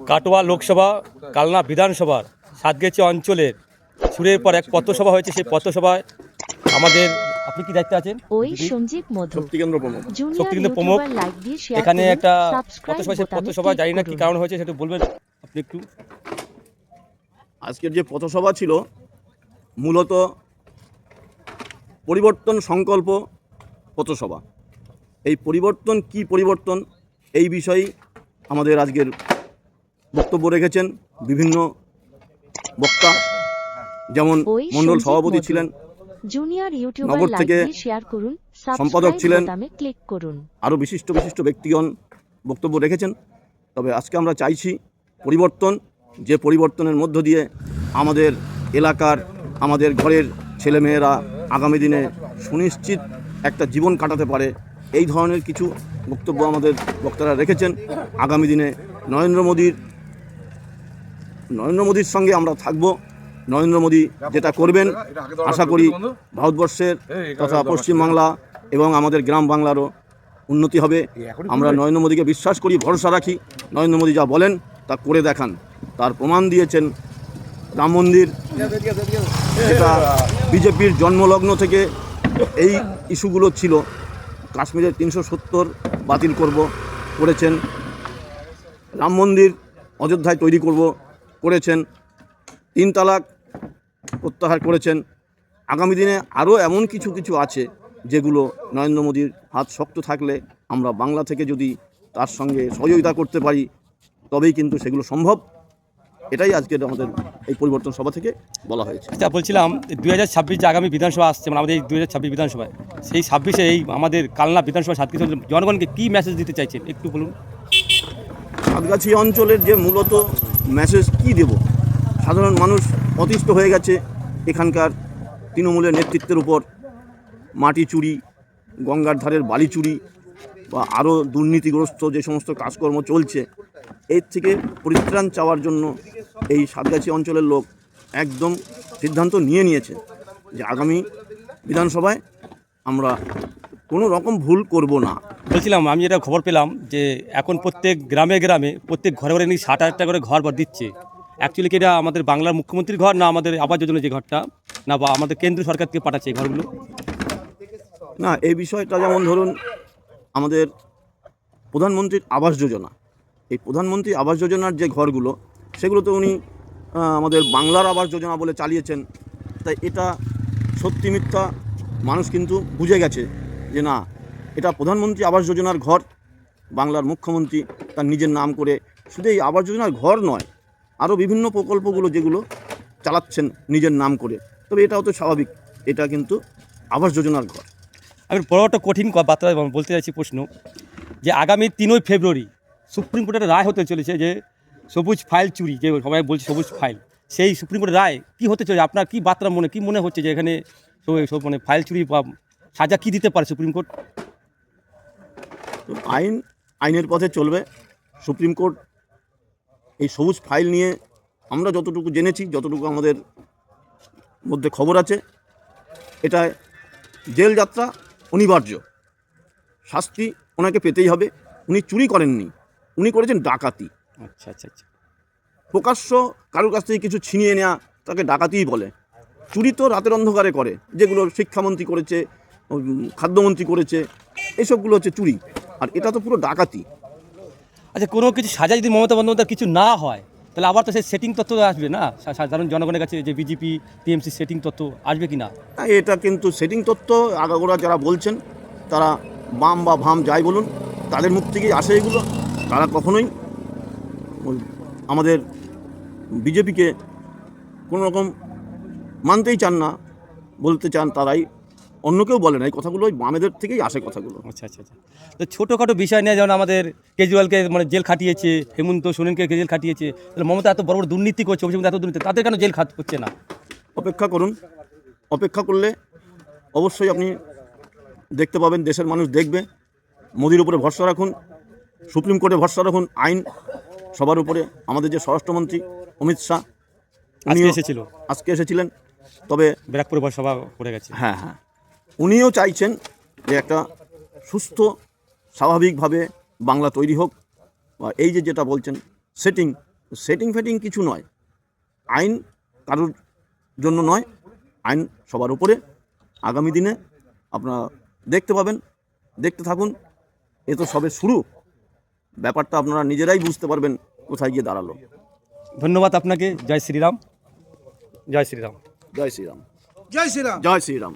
কাটোয়া লোকসভা কালনা বিধানসভার সাতগেছি অঞ্চলের সুরের পর এক পথসভা হয়েছে সেই পথসভায় আমাদের আপনি কি দায়িত্বে আছেন ওই? সঞ্জীব মধু শক্তিকেন্দ্র প্রমুখ শক্তিকেন্দ্র প্রমুখ। এখানে একটা পথসভা সেই পথসভা জানি না কি। কারণ হয়েছে সেটা বলবেন আপনি একটু আজকের যে পথসভা ছিল মূলত পরিবর্তন সংকল্প পথসভা এই পরিবর্তন কি পরিবর্তন এই বিষয়ে আমাদের আজকের বক্তব্য রেখেছেন বিভিন্ন বক্তা যেমন ওই মণ্ডল সভাপতি ছিলেন জুনিয়র ইউটিউবার নগর থেকে শেয়ার করুন সম্পাদক ছিলেন। ক্লিক করুন। আরও বিশিষ্ট বিশিষ্ট ব্যক্তিগণ বক্তব্য রেখেছেন। তবে আজকে আমরা চাইছি পরিবর্তন যে পরিবর্তনের মধ্য দিয়ে আমাদের এলাকার আমাদের ঘরের ছেলেমেয়েরা আগামী দিনে সুনিশ্চিত একটা জীবন কাটাতে পারে এই ধরনের কিছু বক্তব্য আমাদের বক্তারা রেখেছেন। আগামী দিনে নরেন্দ্র মোদীর নরেন্দ্র মোদীর সঙ্গে আমরা থাকব। নরেন্দ্র মোদী যেটা করবেন আশা করি ভারতবর্ষের তথা পশ্চিমবাংলা এবং আমাদের গ্রাম বাংলারও উন্নতি হবে। আমরা নরেন্দ্র মোদীকে বিশ্বাস করি ভরসা রাখি। নরেন্দ্র মোদী যা বলেন তা করে দেখান। তার প্রমাণ দিয়েছেন রাম মন্দির যেটা বিজেপির জন্মলগ্ন থেকে এই ইস্যুগুলো ছিল। কাশ্মীরের তিনশো সত্তর বাতিল করব করেছেন। রাম মন্দির অযোধ্যায় তৈরি করব করেছেন তিন তালাক প্রত্যাহার করেছেন। আগামী দিনে আরও এমন কিছু কিছু আছে যেগুলো নরেন্দ্র মোদীর হাত শক্ত থাকলে আমরা বাংলা থেকে যদি তার সঙ্গে সহযোগিতা করতে পারি তবেই কিন্তু সেগুলো সম্ভব। এটাই আজকের আমাদের এই পরিবর্তন সভা থেকে বলা হয়েছে। আচ্ছা বলছিলাম দুই হাজার ছাব্বিশ যে আগামী বিধানসভা আসছে মানে আমাদের এই দুই হাজার ছাব্বিশ বিধানসভায় সেই ছাব্বিশে এই আমাদের কালনা বিধানসভা সাতগেছি অঞ্চলের জনগণকে কী মেসেজ দিতে চাইছেন? একটু বলুন। সাতগাছি অঞ্চলের যে মূলত মেসেজ কি দেব? সাধারণ মানুষ অতিষ্ঠ হয়ে গেছে এখানকার তৃণমূলের নেতৃত্বের উপর। মাটি চুরি, গঙ্গার ধারের বালি চুরি বা আরও দুর্নীতিগ্রস্ত যে সমস্ত কাজকর্ম চলছে, এর থেকে পরিত্রাণ চাওয়ার জন্য এই সাতগাছি অঞ্চলের লোক একদম সিদ্ধান্ত নিয়ে নিয়েছে যে আগামী বিধানসভায় আমরা কোনো রকম ভুল করব না। বলছিলাম আমি এটা খবর পেলাম যে এখন প্রত্যেক গ্রামে গ্রামে প্রত্যেক ঘরে ঘরে নাকি ষাট হাজার টাকা করে ঘর ভর দিচ্ছে। অ্যাকচুয়ালি কি এটা আমাদের বাংলার মুখ্যমন্ত্রীর ঘর না আমাদের আবাস যোজনা যে ঘরটা? না বা আমাদের কেন্দ্র সরকার থেকে পাঠাচ্ছে এই ঘরগুলো? না এই বিষয়টা যেমন ধরুন আমাদের প্রধানমন্ত্রীর আবাস যোজনা। এই প্রধানমন্ত্রী আবাস যোজনার যে ঘরগুলো সেগুলো তো উনি আমাদের বাংলার আবাস যোজনা বলে চালিয়েছেন। তাই এটা সত্যি মিথ্যা মানুষ কিন্তু বুঝে গেছে। যে না, এটা প্রধানমন্ত্রী আবাস যোজনার ঘর, বাংলার মুখ্যমন্ত্রী তার নিজের নাম করে শুধু এই আবাস যোজনার ঘর নয়, আরও বিভিন্ন প্রকল্পগুলো যেগুলো চালাচ্ছেন নিজের নাম করে। তবে এটাও তো স্বাভাবিক, এটা কিন্তু আবাস যোজনার ঘর। আমি বড় একটা কঠিন বার্তা বলতে চাইছি প্রশ্ন, যে আগামী তিনই ফেব্রুয়ারি সুপ্রিম কোর্টের রায় হতে চলেছে যে সবুজ ফাইল চুরি, যে সবাই বলছে সবুজ ফাইল, সেই সুপ্রিম কোর্টের রায় কী হতে চলেছে? আপনার কী বার্তা মনে, কী মনে হচ্ছে যে এখানে সব মানে ফাইল চুরি বা সাজা কি দিতে পারে সুপ্রিম কোর্ট? তো আইন আইনের পথে চলবে। সুপ্রিম কোর্ট এই সবুজ ফাইল নিয়ে আমরা যতটুকু জেনেছি যতটুকু আমাদের মধ্যে খবর আছে এটা জেল যাত্রা অনিবার্য। শাস্তি ওনাকে পেতেই হবে। উনি চুরি করেননি। উনি করেছেন ডাকাতি। আচ্ছা আচ্ছা আচ্ছা। প্রকাশ্য কারোর কাছ থেকে কিছু ছিনিয়ে নেওয়া তাকে ডাকাতিই বলে। চুরি তো রাতের অন্ধকারে করে যেগুলো শিক্ষামন্ত্রী করেছে খাদ্যমন্ত্রী করেছে এসবগুলো হচ্ছে চুরি। আর এটা তো পুরো ডাকাতি। আচ্ছা কোনো কিছু সাজা যদি মমতা বন্দ্যোপাধ্যায় কিছু না হয় তাহলে আবার তো সেই সেটিং তথ্য আসবে না? সাধারণ জনগণের কাছে যে বিজেপি টিএমসি সেটিং তথ্য আসবে কি না? এটা কিন্তু সেটিং তত্ত্ব আগাগোড়া যারা বলছেন তারা বাম বা ভাম যাই বলুন তাদের মুখ থেকেই আসে এগুলো। তারা কখনোই আমাদের বিজেপিকে কোনো রকম মানতেই চান না বলতে চান তারাই অন্য কেউ বলে না এই কথাগুলো ওই বামেদের থেকেই আসে কথাগুলো। আচ্ছা আচ্ছা আচ্ছা। তো ছোটোখাটো বিষয় নিয়ে যেমন আমাদের কেজরিওয়ালকে মানে জেল খাটিয়েছে হেমন্ত সোরেনকে জেল খাটিয়েছে তাহলে মমতা এত বড় বড় দুর্নীতি করছে অভিষেক এত দুর্নীতি তাদের কেন জেল খাট হচ্ছে না? অপেক্ষা করুন অপেক্ষা করলে অবশ্যই আপনি দেখতে পাবেন দেশের মানুষ দেখবে। মোদির উপরে ভরসা রাখুন সুপ্রিম কোর্টে ভরসা রাখুন আইন সবার উপরে আমাদের যে স্বরাষ্ট্রমন্ত্রী অমিত শাহ আজকে এসেছিল। আজকে এসেছিলেন তবে ব্যারাকপুরে সভা করে গেছে। হ্যাঁ হ্যাঁ। উনিও চাইছেন যে একটা সুস্থ স্বাভাবিকভাবে বাংলা তৈরি হোক। বা এই যে যেটা বলছেন সেটিং সেটিং ফেটিং কিছু নয়। আইন কারোর জন্য নয় আইন সবার উপরে। আগামী দিনে আপনারা দেখতে পাবেন দেখতে থাকুন। এ তো সবে শুরু। ব্যাপারটা আপনারা নিজেরাই বুঝতে পারবেন কোথায় গিয়ে দাঁড়াল। ধন্যবাদ আপনাকে। জয় শ্রীরাম। জয় শ্রীরাম। জয় শ্রীরাম। জয় শ্রীরাম। জয় শ্রীরাম।